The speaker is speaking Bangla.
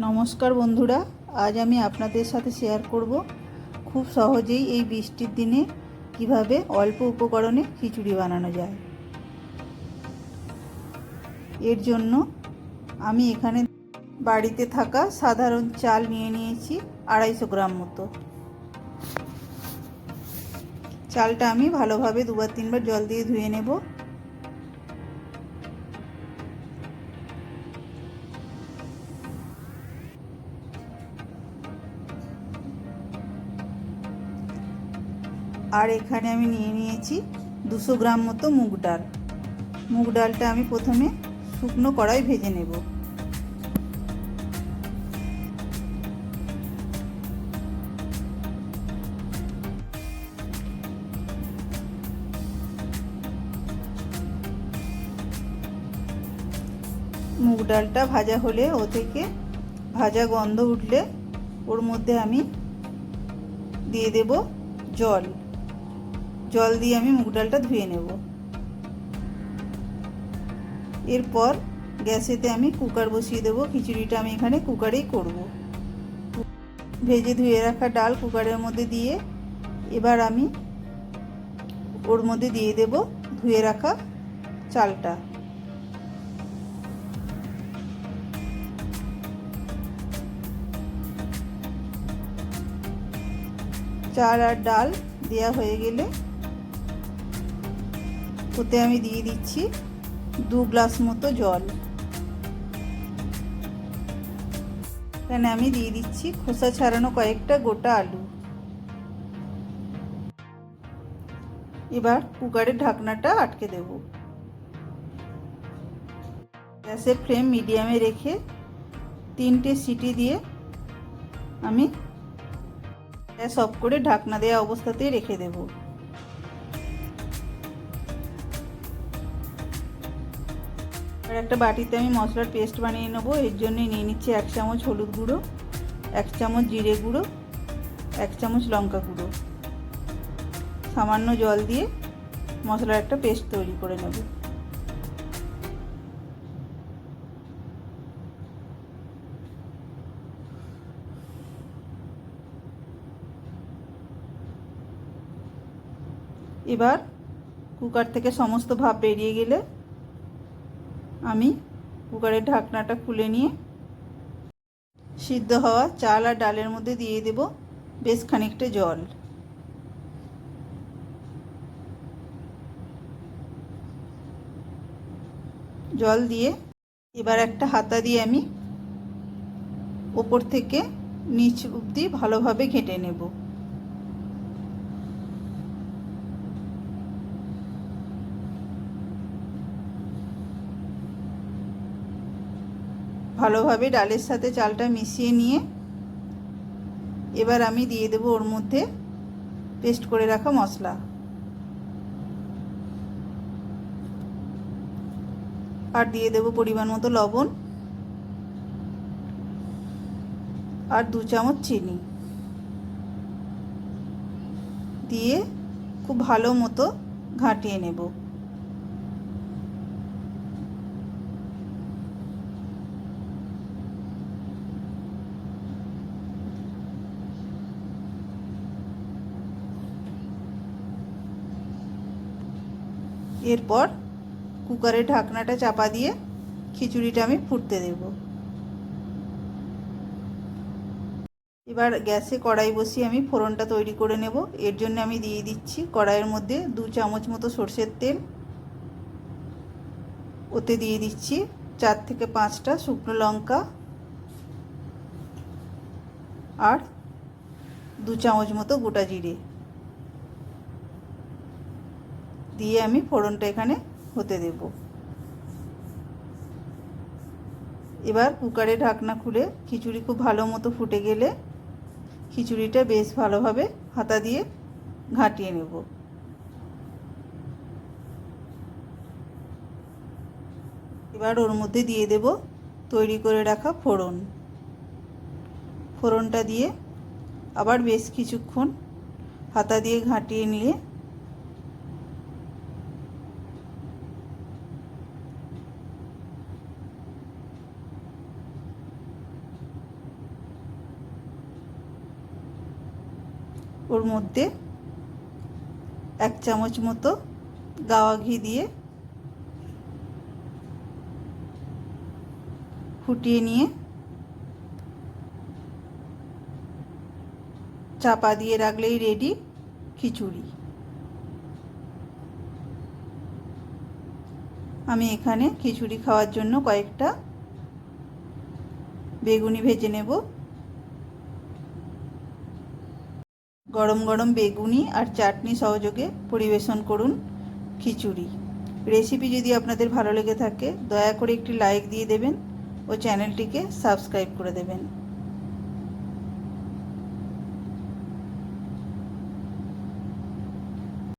নমস্কার বন্ধুরা, আজ আমি আপনাদের সাথে শেয়ার করব খুব সহজেই এই বৃষ্টির দিনে কীভাবে অল্প উপকরণে খিচুড়ি বানানো যায়। এর জন্য আমি এখানে বাড়িতে থাকা সাধারণ চাল নিয়ে নিয়েছি আড়াইশো গ্রাম মতো। চালটা আমি ভালোভাবে দুবার তিনবার জল দিয়ে ধুয়ে নেব। আর এখানে আমি নিয়ে নিয়েছি দুশো গ্রাম মতো মুগ ডাল। মুগ ডালটা আমি প্রথমে শুকনো কড়াই ভেজে নেব। মুগ ডালটা ভাজা হলে ও থেকে ভাজা গন্ধ উঠলে ওর মধ্যে আমি দিয়ে দেব জল। জল দিয়ে আমি মুগ ডালটা ধুয়ে নেব। এরপর গ্যাসেতে আমি কুকার বসিয়ে দেবো, খিচুড়িটা আমি এখানে কুকারেই করব। ভেজে ধুয়ে রাখা ডাল কুকারের মধ্যে দিয়ে এবার আমি ওর মধ্যে দিয়ে দেব ধুয়ে রাখা চালটা। চাল আর ডাল দেওয়া হয়ে গেলে ওতে আমি দিয়ে দিচ্ছি দু গ্লাস মতো জল। এখানে আমি দিয়ে দিচ্ছি খোসা ছাড়ানো কয়েকটা গোটা আলু। এবার কুকারের ঢাকনাটা আটকে দেব। গ্যাসের ফ্লেম মিডিয়ামে রেখে তিনটে সিটি দিয়ে আমি গ্যাস অফ করে ঢাকনা দেওয়া অবস্থাতেই রেখে দেব। আর একটা বাটিতে আমি মশলার পেস্ট বানিয়ে নেব। এর জন্য নিয়ে নিচ্ছি এক চামচ হলুদ গুঁড়ো, এক চামচ জিরে গুঁড়ো, এক চামচ লঙ্কা গুঁড়ো। সামান্য জল দিয়ে মশলার একটা পেস্ট তৈরি করে নেব। এবার কুকার থেকে সমস্ত ভাপ বেরিয়ে গেলে আমি কুকারের ঢাকনাটা খুলে নিয়ে সিদ্ধ হওয়া চাল আর ডালের মধ্যে দিয়ে দেব বেশ খানিকটা জল। জল দিয়ে এবার একটা হাতা দিয়ে আমি ওপর থেকে নিচ অবধি ভালোভাবে ঘেঁটে নেব। ভালোভাবে ডালের সাথে চালটা মিশিয়ে নিয়ে এবার আমি দিয়ে দেবো ওর মধ্যে পেস্ট করে রাখা মশলা। আর দিয়ে দেবো পরিমাণ মতো লবণ আর দু চামচ চিনি। দিয়ে খুব ভালো মতো ঘাঁটিয়ে নেব। এরপর কুকারের ঢাকনাটা চাপা দিয়ে খিচুড়িটা আমি ফুটতে দেব। এবার গ্যাসে কড়াই বসিয়ে আমি ফোড়নটা তৈরি করে নেব। এর জন্য আমি দিয়ে দিচ্ছি কড়াইয়ের মধ্যে দু চামচ মতো সর্ষের তেল। ওতে দিয়ে দিচ্ছি চার থেকে পাঁচটা শুকনো লঙ্কা আর দু চামচ মতো গোটা জিরে। দিয়ে আমি ফোড়নটা এখানে হতে দেব। এবার কুকারে ঢাকনা খুলে খিচুড়ি খুব ভালো মতো ফুটে গেলে খিচুড়িটা বেশ ভালোভাবে হাতা দিয়ে ঘাঁটিয়ে নেব। এবার ওর মধ্যে দিয়ে দেব তৈরি করে রাখা ফোড়ন। ফোড়নটা দিয়ে আবার বেশ কিছুক্ষণ হাতা দিয়ে ঘাঁটিয়ে নিয়ে ওর মধ্যে এক চামচ মতো গাওয়া ঘি দিয়ে ফুটিয়ে নিয়ে চাপা দিয়ে রাখলেই রেডি খিচুড়ি। আমি এখানে খিচুড়ি খাওয়ার জন্য কয়েকটা বেগুনি ভেজে নেব। গরম গরম বেগুনি আর চাটনি সহযোগে পরিবেশন করুন খিচুড়ি। রেসিপি যদি আপনাদের ভালো লেগে থাকে, দয়া করে একটি লাইক দিয়ে দেবেন ও চ্যানেলটিকে সাবস্ক্রাইব করে দেবেন।